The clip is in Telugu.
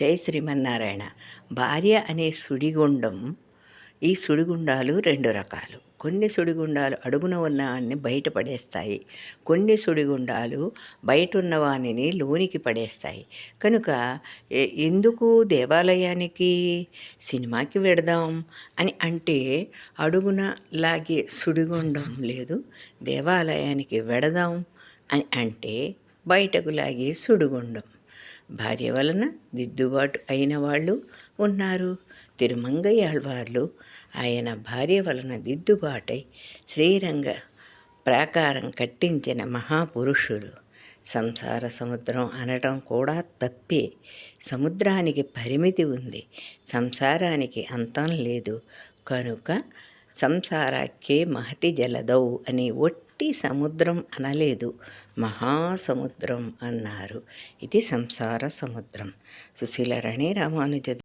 జై శ్రీమన్నారాయణ. భార్య అనే సుడిగుండం ఈ సుడిగుండాలు రెండు రకాలు. కొన్ని సుడిగుండాలు అడుగున ఉన్నవాన్ని బయట పడేస్తాయి. కొన్ని సుడిగుండాలు బయట ఉన్న వాణిని లోనికి పడేస్తాయి. కనుక ఎందుకు దేవాలయానికి సినిమాకి వెడదాం? అని అంటే అడుగున లాగే సుడిగుండం లేదు దేవాలయానికి వెడదాం అని అంటే బయటకు లాగే సుడిగుండం. భార్య వలన దిద్దుబాటు అయిన వాళ్ళు ఉన్నారు. తిరుమంగయ్యాళ్వార్లు ఆయన భార్య వలన దిద్దుబాటై శ్రీరంగ ప్రాకారం కట్టించిన మహాపురుషులు. సంసార సముద్రం అనటం కూడా తప్పే. సముద్రానికి పరిమితి ఉంది. సంసారానికి అంతం లేదు. కనుక సంసారాకే మహతి జలదౌ అని ఒట్టి సముద్రం అనలేదు. మహాసముద్రం అన్నారు. ఇది సంసార సముద్రం. సుశీల రణి రామానుజ